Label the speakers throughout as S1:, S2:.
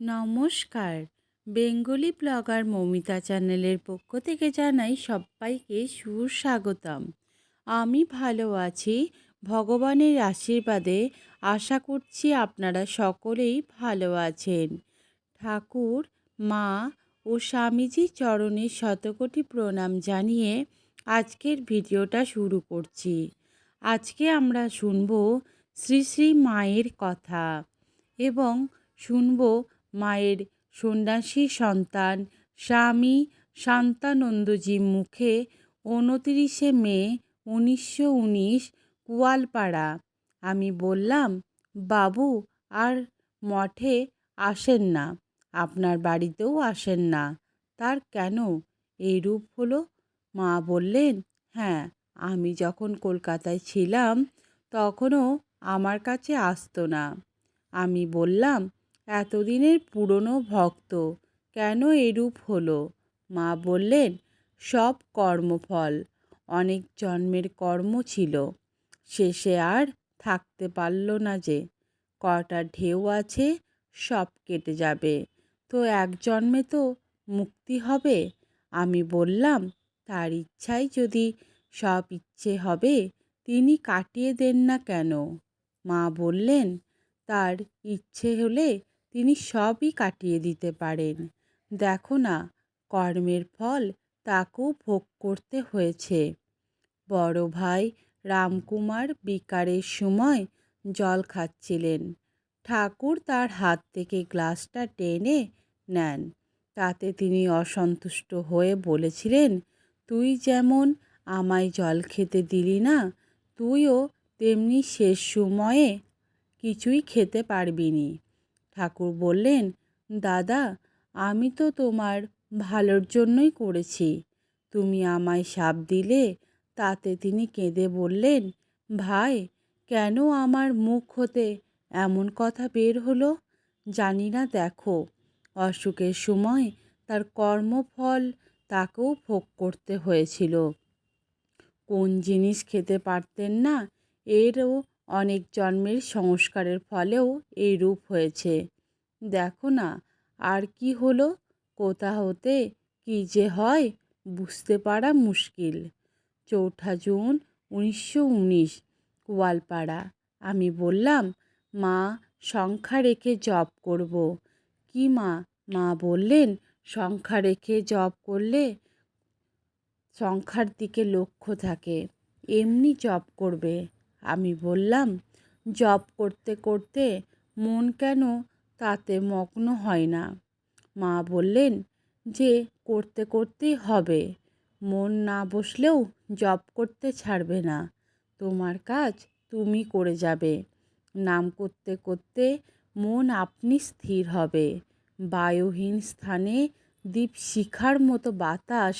S1: নমস্কার। Bengali blogger Momita চ্যানেলের পক্ষ থেকে জানাই সবাইকে সুস্বাগতম। আমি ভালো আছি, ভগবানের আশীর্বাদে আশা করছি আপনারা সকলেই ভালো আছেন। ঠাকুর, মা ও স্বামীজির চরণে শতকোটি প্রণাম জানিয়ে আজকের ভিডিওটা শুরু করছি। আজকে আমরা শুনব শ্রী শ্রী মায়ের কথা এবং শুনব মায়ের সন্ন্যাসী সন্তান স্বামী শান্তানন্দজি মুখে উনতিরিশে মে উনিশশো উনিশ কুয়ালপাড়া। আমি বললাম, বাবু, আর মঠে আসেন না, আপনার বাড়িতেও আসেন না। তার কেন? এই রূপ হলো? মা বললেন হ্যাঁ আমি যখন কলকাতায় ছিলাম, তখনও আমার কাছে আসতো না। আমি বললাম এতদিনের পুরনো ভক্ত কেন এরূপ হলো? মা বললেন, সব কর্মফল, অনেক জন্মের কর্ম ছিল, শেষে আর থাকতে পারল না যে, কটা ঢেউ আছে, সব কেটে যাবে, তো এক জন্মে তো মুক্তি হবে, আমি বললাম, তার ইচ্ছাই যদি সব ইচ্ছে হবে, তিনি কাটিয়ে দেন না কেন? মা বললেন, তার ইচ্ছে হলে তিনি সবই কাটিয়ে দিতে পারেন। দেখো না, কর্মের ফল তাকেও ভোগ করতে হয়েছে। বড় ভাই রামকুমার বিকারের সময় জল খাচ্ছিলেন। ঠাকুর তার হাত থেকে গ্লাসটা টেনে নেন। তাতে তিনি অসন্তুষ্ট হয়ে বলেছিলেন, তুই যেমন আমায় জল খেতে দিলি না, তুইও তেমনি শেষ সময়ে কিছুই খেতে পারবি নি। ঠাকুর বললেন, দাদা, আমি তো তোমার ভালোর জন্যই করেছি। তুমি আমায় সাপ দিলে, তাতে তিনি কেঁদে বললেন, ভাই, কেন আমার মুখ হতে এমন কথা বের হলো? জানি না, দেখো। অসুখের সময় তার কর্মফল তাকেও ভোগ করতে হয়েছিল। কোন জিনিস খেতে পারতেন না, এরও অনেক জন্মের সংস্কারের ফলেও এই রূপ হয়েছে। দেখো না, আর কি হলো? কোথা হতে? কী যে হয়? বুঝতে পারা মুশকিল। চৌঠা জুন উনিশশো উনিশ, গোয়ালপাড়া। আমি বললাম, মা, সংখ্যা রেখে জব করব। কি মা? মা বললেন, সংখ্যা রেখে জব করলে সংখ্যার দিকে লক্ষ্য থাকে। এমনি জব করবে। আমি বললাম জব করতে করতে মন কেন তাতে মগ্ন হয় না? মা বললেন, যে করতে করতেই হবে। মন না বসলেও জব করতে ছাড়বে না। তোমার কাজ তুমি করে যাবে। নাম করতে করতে মন আপনি স্থির হবে। বায়ুহীন স্থানে দ্বীপ শিখার মতো বাতাস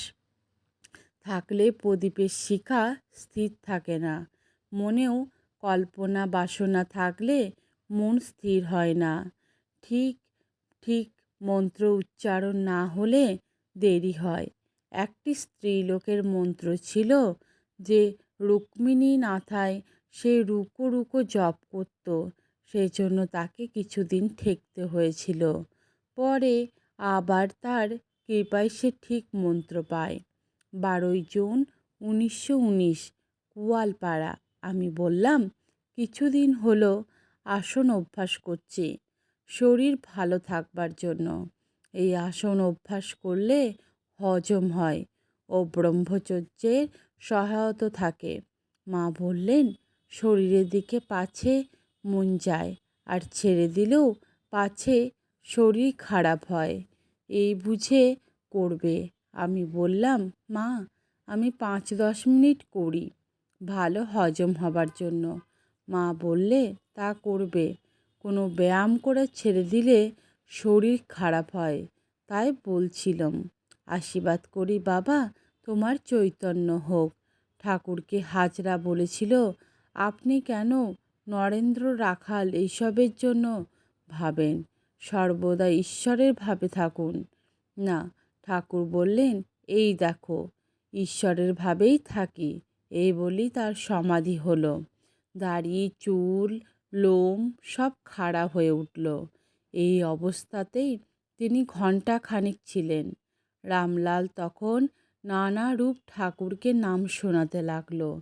S1: থাকলে প্রদীপের শিখা স্থির থাকে না। মনেও কল্পনা, বাসনা থাকলে মন স্থির হয় না। ঠিক ঠিক মন্ত্র উচ্চারণ না হলে দেরি হয়। একটি স্ত্রীলোকের মন্ত্র ছিল যে, রুক্মিণী নাথায় সে রুকো রুকো জপ করত সেই জন্য তাকে কিছুদিন ঠেকতে হয়েছিল। পরে আবার তার কৃপায় সে ঠিক মন্ত্র পায়। বারোই জুন, উনিশশো উনিশ, কুয়ালপাড়া। আমি বললাম, কিছুদিন হলো, আসন অভ্যাস করছি। শরীর ভালো থাকবার জন্য। এই আসন অভ্যাস করলে হজম হয় ও ব্রহ্মচর্যের সহায়তা থাকে। মা বললেন, শরীরের দিকে পাছে মন যায়, আর ছেড়ে দিলেও পাছে শরীর খারাপ হয়। এই বুঝে করবে। আমি বললাম, মা, আমি পাঁচ দশ মিনিট করি। ভালো হজম হবার জন্য। মা বললে, তা করবে। কোনো ব্যায়াম করে ছেড়ে দিলে শরীর খারাপ হয়। তাই বলছিলাম, আশীর্বাদ করি বাবা, তোমার চৈতন্য হোক। ঠাকুরকে হাজরা বলেছিল, আপনি কেন নরেন্দ্র, রাখাল এইসবের জন্য ভাবেন? সর্বদা ঈশ্বরের ভাবে থাকুন। না, ঠাকুর বললেন, এই দেখো, ঈশ্বরের ভাবেই থাকি। এই বলি তার সমাধি হলো। দাড়ি, চুল, লোম সব খাড়া হয়ে উঠল। এই অবস্থাতেই তিনি ঘণ্টা খানিক ছিলেন। রামলাল তখন নানা রূপ ঠাকুরকে নাম শোনাতে লাগল।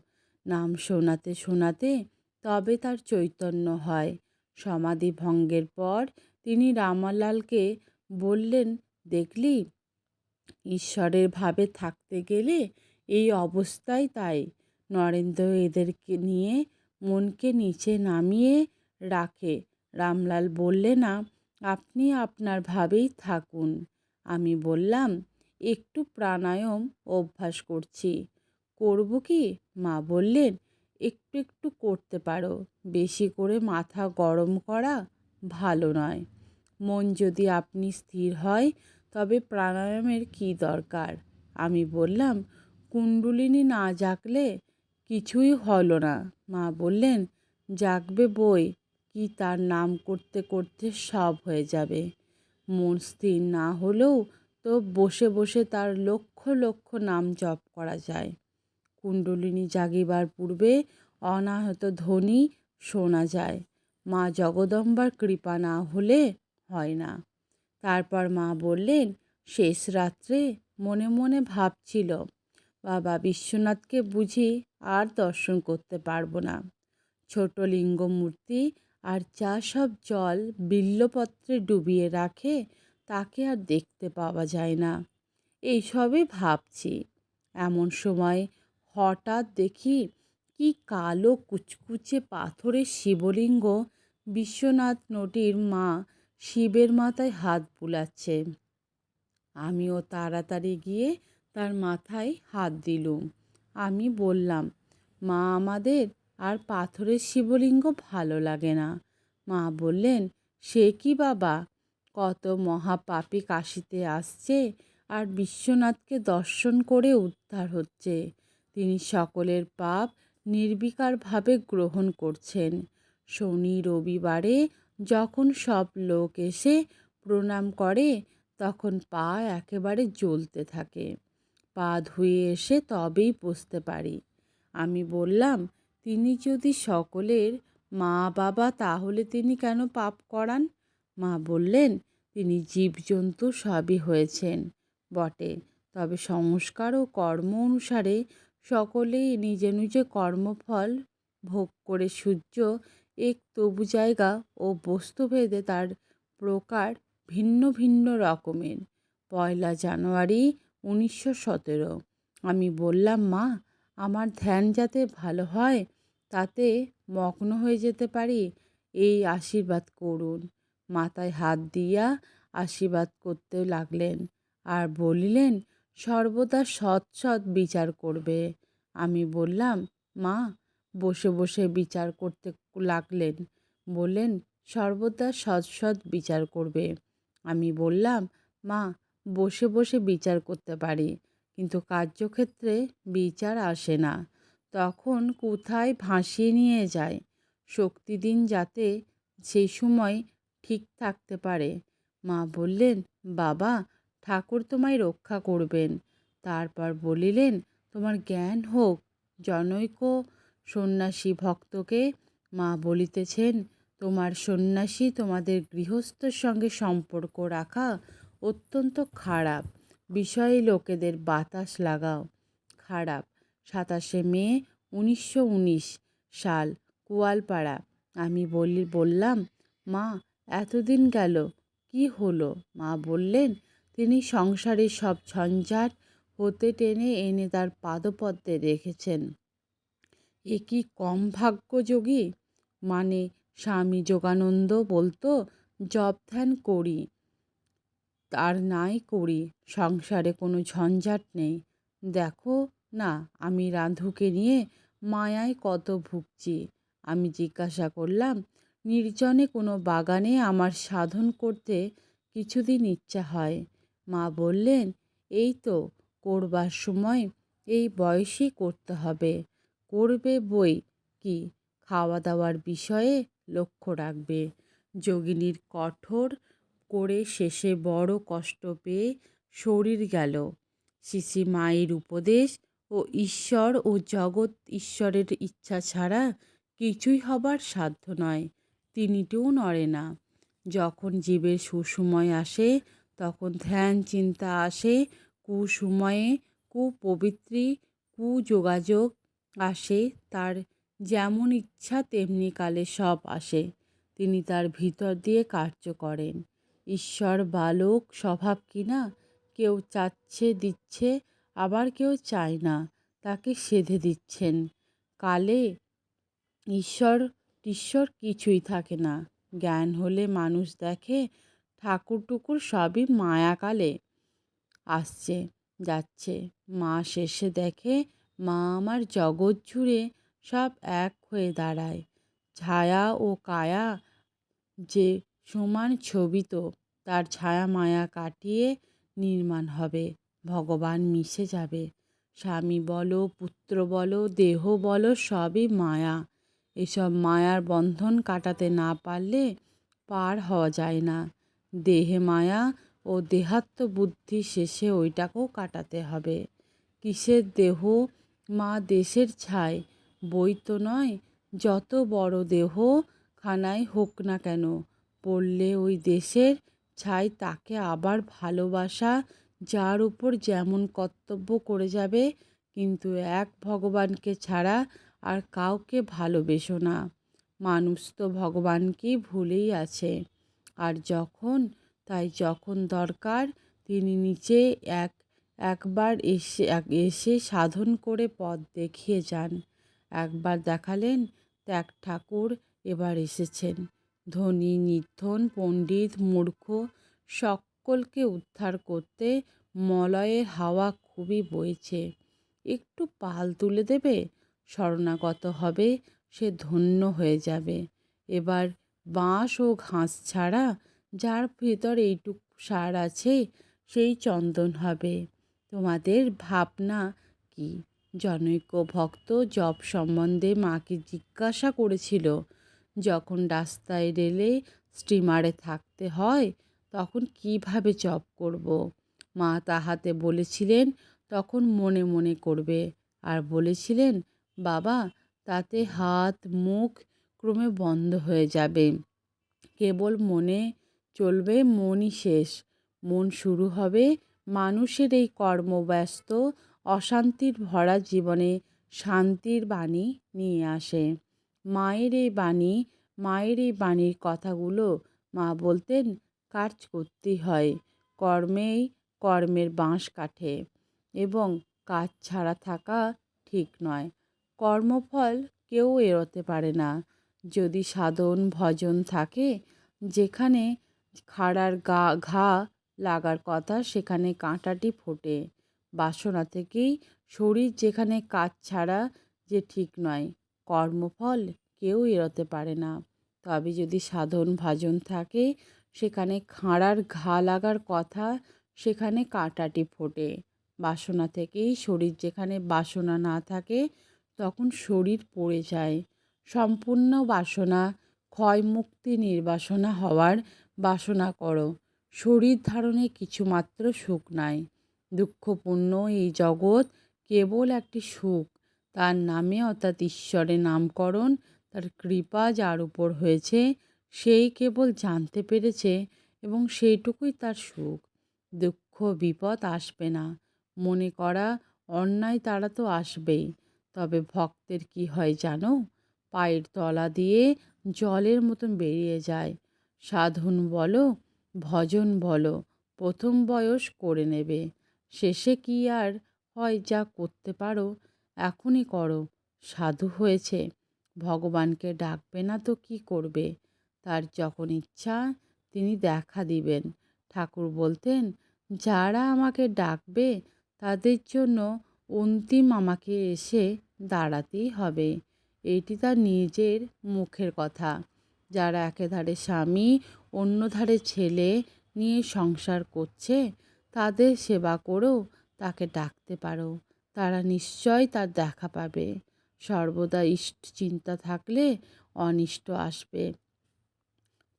S1: নাম শোনাতে শোনাতে তবে তার চৈতন্য হয়। সমাধি ভঙ্গের পর তিনি রামালালকে বললেন, দেখলি? ঈশ্বরের ভাবে থাকতে গেলে এই অবস্থায় তাই। নরেন্দ্র এদেরকে নিয়ে মনকে নিচে নামিয়ে রাখে। রামলাল বললে, না, আপনি আপনার ভাবেই থাকুন। আমি বললাম, একটু প্রাণায়াম অভ্যাস করছি। করব কি? মা বললেন, একটু একটু করতে পারো। বেশি করে মাথা গরম করা ভালো নয়। মন যদি আপনি স্থির হয়, তবে প্রাণায়ামের কী দরকার? আমি বললাম কুণ্ডলিনী না জাগলে কিছুই হলো না। মা বললেন, জাগবে বই, কি তার নাম করতে করতে সব হয়ে যাবে। মন স্থির না হলেও তো বসে বসে তার লক্ষ লক্ষ নাম জপ করা যায়। কুণ্ডলিনী জাগিবার পূর্বে অনাহত ধ্বনি শোনা যায়। মা জগদম্বার কৃপা না হলে হয় না। তারপর মা বললেন, শেষ রাত্রে মনে মনে ভাবছিল বাবা বিশ্বনাথকে বুঝি আর দর্শন করতে পারব না। ছোট লিঙ্গ মূর্তি আর যা সব জল বিল্লপত্রে ডুবিয়ে রাখে, তাকে আর দেখতে পাওয়া যায় না। এইসবই ভাবছি। এমন সময় হঠাৎ দেখি কি কালো কুচকুচে পাথরের শিবলিঙ্গ বিশ্বনাথ নদীর মা শিবের মাথায় হাত বুলাচ্ছে। আমিও তাড়াতাড়ি গিয়ে তার মাথায় হাত দিলুম আমি বললাম, মা, আমাদের আর পাথরের শিবলিঙ্গ ভালো লাগে না। মা বললেন, সে কি বাবা? কত মহাপাপী কাশিতে আসছে আর বিশ্বনাথকে দর্শন করে উদ্ধার হচ্ছে। তিনি সকলের পাপ নির্বিকারভাবে গ্রহণ করছেন। শনি রবিবারে যখন সব লোক এসে প্রণাম করে, তখন পা একেবারে জ্বলতে থাকে। পা ধুয়ে এসে তবেই বসতে পারি। আমি বললাম, তিনি যদি সকলের মা বাবা তাহলে তিনি কেন পাপ করান? মা বললেন, তিনি জীবজন্তু সবই হয়েছেন, বটে। তবে সংস্কার ও কর্ম অনুসারে সকলেই নিজে নিজে কর্মফল ভোগ করে সূর্য এক তবু জায়গা ও বস্তুভেদে তার প্রকার ভিন্ন ভিন্ন রকমের। পয়লা জানুয়ারি উনিশশো সতেরো। আমি বললাম, মা, আমার ধ্যান যাতে ভালো হয়, তাতে মগ্ন হয়ে যেতে পারি, এই আশীর্বাদ করুন। মাথায় হাত দিয়া আশীর্বাদ করতে লাগলেন আর বলিলেন, সর্বদা সৎ সৎ বিচার করবে। আমি বললাম, মা, বসে বসে বিচার করতে লাগলেন। বললেন, সর্বদা সৎ সৎ বিচার করবে। আমি বললাম, মা বসে বসে বিচার করতে পারি। কিন্তু কার্যক্ষেত্রে বিচার আসে না। তখন কোথায় ভাসিয়ে নিয়ে যায়? শক্তি দিন যাতে সেই সময় ঠিক থাকতে পারে। মা বললেন, বাবা, ঠাকুর তোমায় রক্ষা করবেন। তারপর বলিলেন, তোমার জ্ঞান হোক, জনৈক সন্ন্যাসী ভক্তকে। মা বলিতেছেন, তোমার সন্ন্যাসী তোমাদের গৃহস্থর সঙ্গে সম্পর্ক রাখা অত্যন্ত খারাপ। বিষয়ে লোকেদের বাতাস লাগাও। খারাপ। সাতাশে মে, উনিশশো উনিশ সাল, কুয়ালপাড়া। আমি বলি, বললাম, মা, এতদিন গেল। কি হলো? মা বললেন, তিনি সংসারের সব ঝঞ্ঝাট হতে টেনে এনে তার পাদপদ্মে রেখেছেন। এ কি কম ভাগ্যযোগী? মানে স্বামী যোগানন্দ বলতো জপ ধ্যান করি আর নাই করি সংসারে কোনো ঝঞ্ঝাট নেই। দেখো না, আমি রাধুকে নিয়ে মায়ায় কত ভুগছি। আমি জিজ্ঞাসা করলাম, নির্জনে কোনো বাগানে আমার সাধন করতে কিছুদিন ইচ্ছা হয়? মা বললেন, এই তো, করবার সময় এই বয়সেই করতে হবে। করবে বই কি? খাওয়া দাওয়ার বিষয়ে লক্ষ্য রাখবে। যোগিনীর কঠোর করে শেষে বড় কষ্ট পেয়ে শরীর গেল। শিশি মায়ের উপদেশ ও ঈশ্বর ও জগৎ ঈশ্বরের ইচ্ছা ছাড়া কিছুই হবার সাধ্য নয়, তিনিটিও নড়ে না। যখন জীবের সুসময় আসে, তখন ধ্যান চিন্তা আসে, কুসময়ে কুপবিত্রী, কুযোগাযোগ আসে, তার যেমন ইচ্ছা তেমনি কালে সব আসে। তিনি তার ভিতর দিয়ে কার্য করেন। ঈশ্বর বালক, স্বভাব কিনা কেউ চাচ্ছে, দিচ্ছে, আবার কেউ চায় না, তাকে সেধে দিচ্ছেন। কালে ঈশ্বর টিশ্বর কিছুই থাকে না। জ্ঞান হলে মানুষ দেখে ঠাকুর টুকুর সবই মায়াকালে আসছে, যাচ্ছে। মা শেষে দেখে, মা আমার জগৎ জুড়ে সব এক হয়ে দাঁড়ায়। ছায়া ও কায়া যে সমান ছবি তো, তার ছায়া মায়া কাটিয়ে নির্মাণ হবে, ভগবান মিশে যাবে। স্বামী বলো, পুত্র বলো, দেহ বলো, সবই মায়া। এসব মায়ার বন্ধন কাটাতে না পারলে পার হওয়া যায় না। দেহে মায়া ও দেহাত্ম বুদ্ধি শেষে ওইটাকেও কাটাতে হবে। কিসের দেহ? মা দেশের ছাই। বই তো নয়, যত বড় দেহ, খানাই হোক না কেন। পড়লে ওই দেশের ছাই তাকে আবার ভালোবাসা, যার উপর যেমন কর্তব্য করে যাবে, কিন্তু এক ভগবানকে ছাড়া আর কাউকে ভালোবেসো না। মানুষ তো ভগবানকেই ভুলেই আছে। আর যখন, তাই যখন দরকার, তিনি নিচে এক, একবার এসে এসে সাধন করে পথ দেখিয়ে যান। একবার দেখালেন ত্যাগ ঠাকুর এবার এসেছেন। ধনী, নির্ধন, পণ্ডিত, মূর্খ, সকলকে উদ্ধার করতে মলয়ের হাওয়া খুবই বইছে। একটু পাল তুলে দেবে, শরণাগত হবে, সে ধন্য হয়ে যাবে। এবার বাঁশ ও ঘাস ছাড়া যার ভেতর এইটুক সার আছে, সেই চন্দন হবে। তোমাদের ভাবনা কি? জনৈক ভক্ত জব সম্বন্ধে মাকে জিজ্ঞাসা করেছিল যখন রাস্তায় রেলে স্টিমারে থাকতে হয়, তখন কীভাবে জব করব। মা তাহাতে বলেছিলেন, তখন মনে মনে করবে। আর বলেছিলেন, বাবা, তাতে হাত, মুখ ক্রমে বন্ধ হয়ে যাবে। কেবল মনে চলবে মনই শেষ। মন শুরু হবে মানুষের এই কর্মব্যস্ত, অশান্তির ভরা জীবনে শান্তির বাণী নিয়ে আসে। মায়ের এই বাণী, মায়ের এই বাণীর কথাগুলো মা বলতেন, কাজ করতেই হয়, কর্মেই কর্মের বাঁশ কাঠে এবং কাজ ছাড়া থাকা ঠিক নয়। কর্মফল কেউ এড়োতে পারে না। যদি সাধন, ভজন থাকে, যেখানে খাড়ার গা, ঘা লাগার কথা, সেখানে কাঁটাটি ফোটে। বাসনা থেকেই শরীর যেখানে কাজ ছাড়া যে ঠিক নয়। কর্মফল কেউ এড়োতে পারে না। তবে যদি সাধন ভাজন থাকে, সেখানে খাঁড়ার ঘা লাগার কথা সেখানে কাঁটাটি ফোটে। বাসনা থেকেই শরীর যেখানে বাসনা না থাকে, তখন শরীর পড়ে যায়। সম্পূর্ণ বাসনা ক্ষয় মুক্তি নির্বাসনা হওয়ার বাসনা করো। শরীর ধারণে কিছুমাত্র সুখ নাই। দুঃখপূর্ণ এই জগৎ কেবল একটি সুখ। তার নামে অর্থাৎ ঈশ্বরের নামকরণ, তার কৃপা যার উপর হয়েছে, সেই কেবল জানতে পেরেছে এবং সেইটুকুই তার সুখ। দুঃখ, বিপদ আসবে না। মনে করা, অন্যায় তারা তো আসবেই। তবে ভক্তের কি হয় জানো? পায়ের তলা দিয়ে জলের মতন বেরিয়ে যায়। সাধন বলো, ভজন বলো, প্রথম বয়স করে নেবে। শেষে কি আর হয় যা করতে পারো এখনই করো। সাধু হয়েছে। ভগবানকে ডাকবে না তো কি করবে? তার যখন ইচ্ছা, তিনি দেখা দিবেন। ঠাকুর বলতেন, যারা আমাকে ডাকবে, তাদের জন্য অন্তিম আমাকে এসে দাঁড়াতেই হবে। এটি তার নিজের মুখের কথা। যারা একেধারে স্বামী, অন্য ধারে ছেলে নিয়ে সংসার করছে, তাদের সেবা করেও তাকে ডাকতে পারো। তারা নিশ্চয় তার দেখা পাবে। সর্বদা ইষ্ট চিন্তা থাকলে অনিষ্ট আসবে।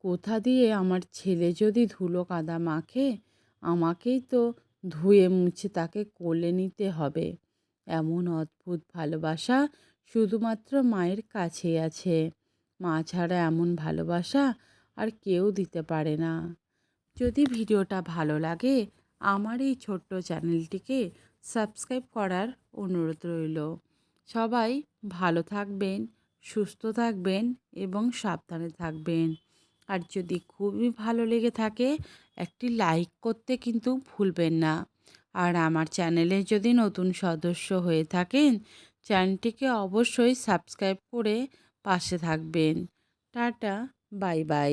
S1: কোথা দিয়ে আমার ছেলে যদি ধুলো কাদা মাখে, আমাকেই তো ধুয়ে মুছে তাকে কোলে নিতে হবে। এমন অদ্ভুত ভালোবাসা শুধুমাত্র মায়ের কাছেই আছে। মা ছাড়া এমন ভালোবাসা আর কেউ দিতে পারে না। যদি ভিডিওটা ভালো লাগে, আমার এই ছোট্ট চ্যানেলটিকে সাবস্ক্রাইব করার অনুরোধ রইল। সবাই ভালো থাকবেন, সুস্থ থাকবেন এবং সাবধানে থাকবেন। আর যদি খুবই ভালো লেগে থাকে, একটি লাইক করতে কিন্তু ভুলবেন না। আর আমার চ্যানেলে যদি নতুন সদস্য হয়ে থাকেন, চ্যানেলটিকে অবশ্যই সাবস্ক্রাইব করে পাশে থাকবেন। Tata, bye bye.